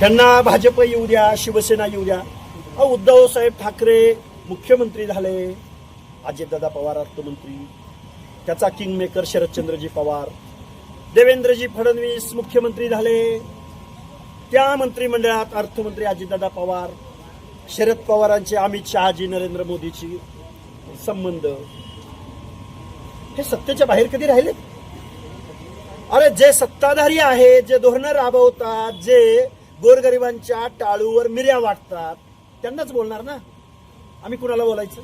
त्यांना भाजप येऊ द्या शिवसेना येऊ द्या. अहो उद्धव साहेब ठाकरे मुख्यमंत्री झाले अजितदादा पवार अर्थमंत्री त्याचा किंगमेकर शरदचंद्रजी पवार देवेंद्रजी फडणवीस मुख्यमंत्री झाले त्या मंत्रिमंडळात अर्थमंत्री अजितदादा पवार शरद पवारांचे अमित शहाजी नरेंद्र मोदीची संबंध. हे सत्तेच्या बाहेर कधी राहिले अरे जे सत्ताधारी आहे जे धोरणं राबवतात जे गोरगरिबांच्या टाळूवर मिर्या वाटतात त्यांनाच बोलणार ना? आम्ही कुणाला बोलायचं?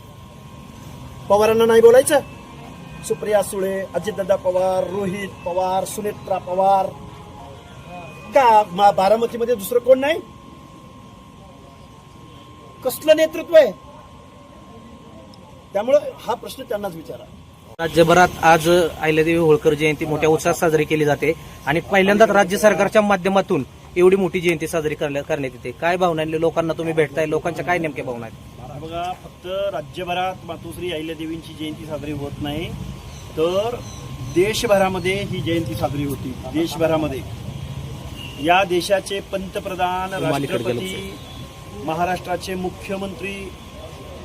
पवारांना नाही बोलायचं? सुप्रिया सुळे अजितदादा पवार रोहित पवार सुनेत्रा पवार. का? बारामतीमध्ये दुसरं कोण नाही? कसलं नेतृत्व आहे? त्यामुळं हा प्रश्न त्यांनाच विचारा. राज्यभरात आज अहिल्यादेवी होळकर जयंती मोठ्या उत्साहात साजरी केली जाते आणि पहिल्यांदाच राज्य सरकारच्या माध्यमातून एवढी मोठी जयंती साजरी करण्या- करण्यात येते. काय भावना? लोकांना तुम्ही भेटताय. लोकांच्या काय नेमक्या भावना आहेत? बघा फक्त राज्यभरात मातोश्री अहिल्यादेवींची जयंती साजरी होत नाही तर देशभरामध्ये ही जयंती साजरी होती. देशभरामध्ये. या देशाचे पंतप्रधान राष्ट्रपती महाराष्ट्राचे मुख्यमंत्री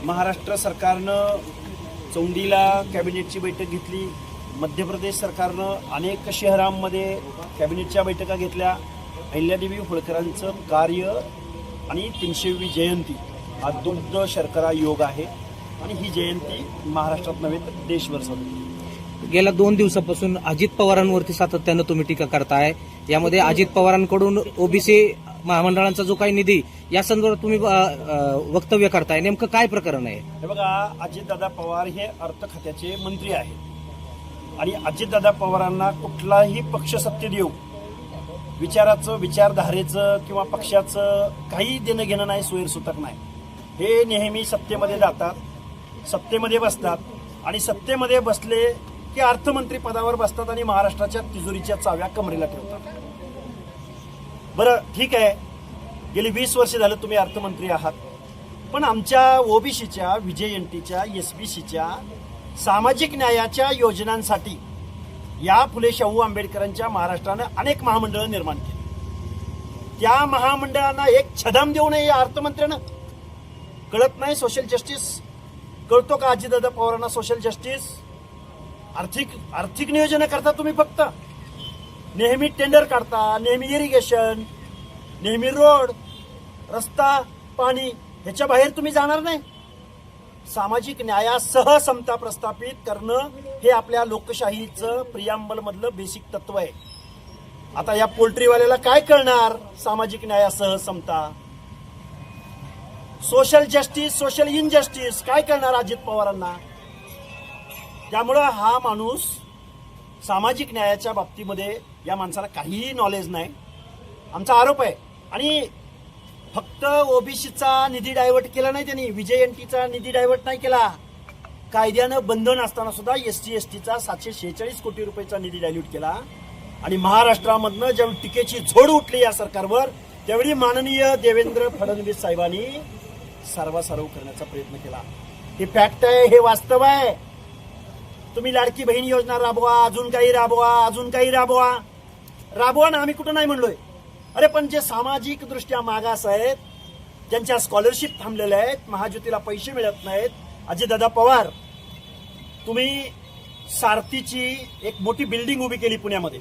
महाराष्ट्र सरकारनं चौंडीला कॅबिनेटची बैठक घेतली. मध्य प्रदेश सरकारनं अनेक शहरांमध्ये कॅबिनेटच्या बैठका घेतल्या. अहिल्यादेवी होळकरांचं कार्य आणि तीनशेवी जयंती हा दुग्ध शर्करा योग आहे. आणि ही जयंती महाराष्ट्रात नव्हे तर देशभर साजरी गेल्या दोन दिवसापासून अजित पवारांवरती सातत्यानं तुम्ही टीका करताय. यामध्ये अजित पवारांकडून ओबीसी महामंडळांचा जो काही निधी या संदर्भात तुम्ही वक्तव्य करताय. नेमकं काय प्रकरण आहे? हे बघा अजितदादा पवार हे अर्थ खात्याचे मंत्री आहेत. आणि अजितदादा पवारांना कुठलाही पक्ष सत्तेत येऊ विचाराचं विचारधारेचं किंवा पक्षाचं काही देणं घेणं नाही सोयरसूतक नाही. हे नेहमी सत्तेमध्ये जातात सत्तेमध्ये बसतात आणि सत्तेमध्ये बसले की अर्थमंत्री पदावर बसतात आणि महाराष्ट्राच्या तिजोरीच्या चाव्या कमरेला ठेवतात. बरं ठीक आहे. गेली वीस वर्ष झालं तुम्ही अर्थमंत्री आहात. पण आमच्या ओबीसीच्या विजयंतीच्या एस बी सीच्या सामाजिक न्यायाच्या योजनांसाठी या फुले शाहू आंबेडकरांच्या महाराष्ट्रानं अनेक महामंडळं निर्माण केली. त्या महामंडळांना एक छदाम देऊ नये या अर्थमंत्र्यानं. कळत नाही सोशल जस्टिस. कळतो का अजितदादा पवारांना सोशल जस्टिस? आर्थिक आर्थिक नियोजन करता तुम्ही फक्त. नेहमी टेंडर काढता नेहमी इरिगेशन नेहमी रोड रस्ता पाणी ह्याच्या बाहेर तुम्ही जाणार नाही. सामाजिक न्यायासह समता प्रस्थापित करणं हे आपल्या लोकशाहीचं प्रियांबल मधलं बेसिक तत्व आहे. आता या पोल्ट्रीवाल्याला काय कळणार? सामाजिक न्यायासह समता. सोशल जस्टिस सोशल इनजस्टिस काय करणार अजित पवारांना? त्यामुळं हा माणूस सामाजिक न्यायाच्या बाबतीमध्ये या माणसाला काहीही नॉलेज नाही. आमचा आरोप आहे. आणि फक्त ओबीसीचा निधी डायव्हर्ट केला नाही त्यांनी विजय एनटीचा निधी डायव्हर्ट नाही केला. कायद्यानं बंधन असताना सुद्धा एस टी एस टीचा सातशे शेहेचाळीस कोटी रुपयाचा निधी डायल्यूट केला. आणि महाराष्ट्रामधनं ज्यावेळी टीकेची झोड उठली या सरकारवर त्यावेळी माननीय देवेंद्र फडणवीस साहेबांनी सर्वासर्व करण्याचा प्रयत्न केला. हे फॅक्ट आहे हे वास्तव आहे. तुम्ही लाडकी बहीण योजना राबवा अजून काही राबवा अजून काही राबवा. राबवा ना आम्ही कुठं नाही म्हणलोय. अरे पण जे सामाजिक दृष्ट्या मागास आहेत ज्यांच्या स्कॉलरशिप थांबलेल्या आहेत महाज्योतीला पैसे मिळत नाहीत अजितदादा पवार तुम्ही सारथीची एक मोठी बिल्डिंग उभी केली पुण्यामध्ये.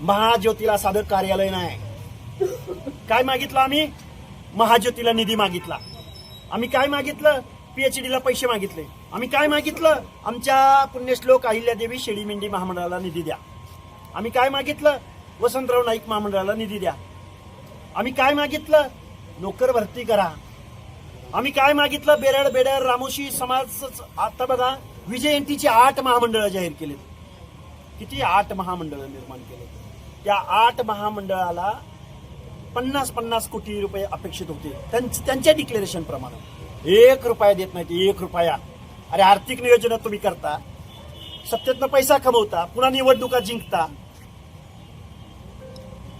महाज्योतीला साधं कार्यालय नाही. काय मागितलं आम्ही? महाज्योतीला निधी मागितला. आम्ही काय मागितलं? पीएचडीला पैसे मागितले. आम्ही काय मागितलं? आमच्या पुण्यश्लोक अहिल्यादेवी शेळीमेंढी महामंडळाला निधी द्या. आम्ही काय मागितलं? वसंतराव नाईक महामंडळाला निधी द्या. आम्ही काय मागितलं? नोकर भरती करा. आम्ही काय मागितलं? बेरड बेडर रामोशी समाज आता बघा विजय एनटीची आठ महामंडळं जाहीर केलीत. किती आठ महामंडळं निर्माण केले त्या आठ महामंडळाला पन्नास पन्नास कोटी रुपये अपेक्षित होते. त्यांच्या डिक्लेरेशन प्रमाणे. एक रुपया देत नाही एक रुपया. अरे आर्थिक नियोजन तुम्ही करता. सत्तेतनं पैसा कमवता पुन्हा निवडणुका जिंकता.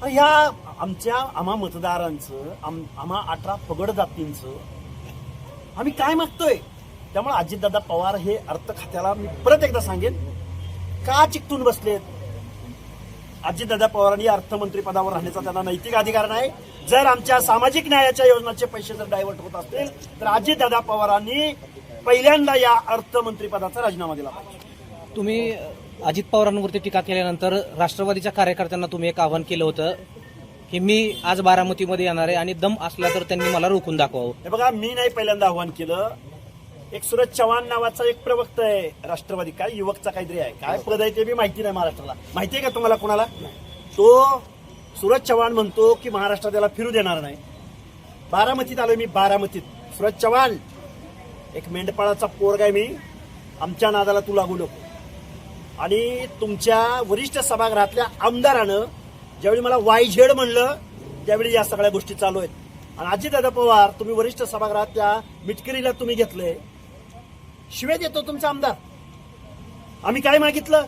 ह्या आमच्या आम्हा मतदारांचं आम- आम्हा अठरा पगड जातींचं आम्ही काय मागतोय? त्यामुळे अजितदादा पवार हे अर्थ खात्याला मी परत एकदा सांगेन का चिकटून बसलेत? अजितदादा पवारांनी अर्थमंत्री पदावर राहण्याचा त्यांना नैतिक अधिकार नाही. जर आमच्या सामाजिक न्यायाच्या योजनाचे पैसे जर डायव्हर्ट होत असतील तर अजितदादा पवारांनी पहिल्यांदा या अर्थमंत्री पदाचा राजीनामा दिला पाहिजे. तुम्ही अजित पवारांवरती टीका केल्यानंतर राष्ट्रवादीच्या कार्यकर्त्यांना तुम्ही एक आवाहन केलं होतं की मी आज बारामतीमध्ये येणार आहे आणि दम असला तर त्यांनी मला रोखून दाखवावं. हे बघा मी नाही पहिल्यांदा आव्हान केलं. एक सुरज चव्हाण नावाचा एक प्रवक्ता आहे राष्ट्रवादी. काय युवकचा काहीतरी आहे. काय पद आहे ते बी माहिती नाही महाराष्ट्राला. माहिती आहे का तुम्हाला कोणाला? तो सुरज चव्हाण म्हणतो की महाराष्ट्रात त्याला फिरू देणार नाही. बारामतीत आलोय मी बारामतीत. सुरज चव्हाण एक मेंढपाळाचा पोरग आहे मी. आमच्या नादाला तू लागू नको. आणि तुमच्या वरिष्ठ सभागृहातल्या आमदारानं ज्यावेळी मला वाय झेड म्हणलं त्यावेळी या सगळ्या गोष्टी चालू आहेत. आणि अजितदादा पवार तुम्ही वरिष्ठ सभागृहात त्या मिटकरीला तुम्ही घेतले शिवे देतो तुमचा आमदार. आम्ही काय मागितलं?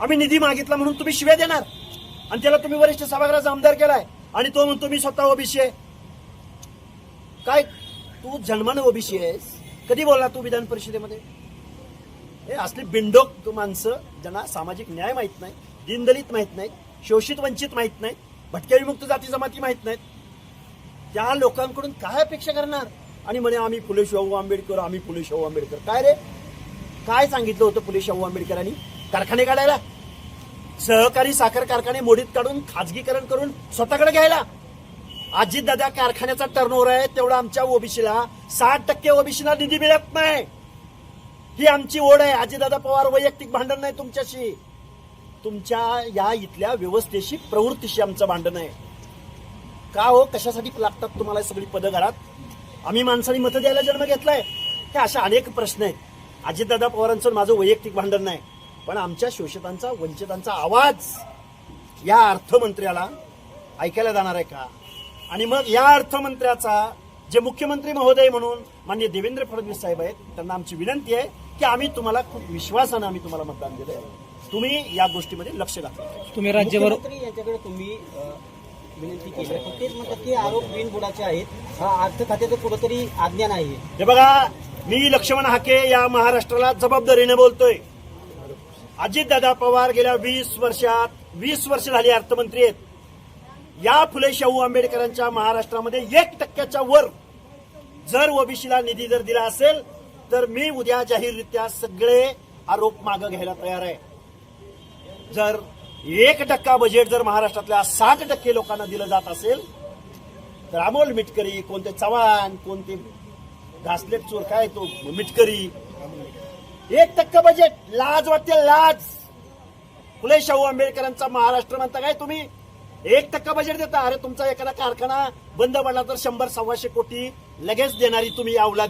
आम्ही निधी मागितला म्हणून तुम्ही शिव्या देणार. आणि त्याला तुम्ही वरिष्ठ सभागृहाचा आमदार केलाय. आणि तो म्हणतो मी स्वतः ओबीसी आहे. काय? तू जन्मानं ओबीसी आहेस? कधी बोलला तू विधान परिषदेमध्ये? हे असली बिंडोक तू माणसं ज्यांना सामाजिक न्याय माहीत नाही दीनदलित माहीत नाही शोषित वंचित माहीत नाही भटक्या विमुक्त जाती जमाती माहीत नाहीत त्या लोकांकडून काय अपेक्षा करणार? आणि म्हणे आम्ही फुले शाहू आंबेडकर आम्ही फुले शाहू आंबेडकर. काय रे? काय सांगितलं होतं फुले शाहू आंबेडकरांनी? कारखाने काढायला? सहकारी साखर कारखाने मोडीत काढून खाजगीकरण करून स्वतःकडे घ्यायला? अजितदादा कारखान्याचा टर्नओव्हर आहे तेवढा आमच्या ओबीसीला. साठ टक्के ओबीसीला निधी मिळत नाही. ही आमची ओढ आहे. अजितदादा पवार वैयक्तिक भांडण नाही तुमच्याशी. तुमच्या या इथल्या व्यवस्थेशी प्रवृत्तीशी आमचं भांडण आहे. का हो? कशासाठी लागतात तुम्हाला सगळी पदं घरात? आम्ही माणसांनी मतं द्यायला जन्म घेतलाय. हे अशा अनेक प्रश्न आहेत. अजितदादा पवारांचं माझं वैयक्तिक भांडण नाही. पण आमच्या शोषितांचा वंचितांचा आवाज या अर्थमंत्र्याला ऐकायला जाणार आहे का? आणि मग या अर्थमंत्र्याचा जे मुख्यमंत्री महोदय म्हणून माननीय देवेंद्र फडणवीस साहेब आहेत त्यांना आमची विनंती आहे की आम्ही तुम्हाला खूप विश्वासानं आम्ही तुम्हाला मतदान दिलंय. तुम्ही या गोष्टीमध्ये लक्ष घातलं तुम्ही राज्यभर तुम्ही विनंती केली. आहे. तेच म्हणतात की आरोप बिनबुडाचे आहेत. हा अर्थ खात्याचं कुठंतरी अज्ञान आहे हे बघा मी लक्ष्मण हाके या महाराष्ट्राला जबाबदारीने बोलतोय. अजितदादा पवार गेल्या वीस वर्षात वीस वर्ष झाली अर्थमंत्री आहेत. या फुले शाहू आंबेडकरांच्या महाराष्ट्रामध्ये एक टक्क्याच्या वर जर ओबीसीला निधी जर दिला असेल तर मी उद्या जाहीररित्या सगळे आरोप मागं घ्यायला तयार आहे. जर एक टक्का बजेट जर महाराष्ट्रातल्या साठ टक्के लोकांना दिलं जात असेल तर अमोल मिटकरी कोणते चव्हाण कोणते घासलेट चोर काय तो मिटकरी एक टक्का बजेट लाज वाटते लाज. फुले शाहू आंबेडकरांचा महाराष्ट्र म्हणता काय तुम्ही? एक टक्का बजेट देता. अरे तुमचा एखादा कारखाना बंद पडला तर शंभर सव्वाशे कोटी लगेच देणारी तुम्ही अवलादी.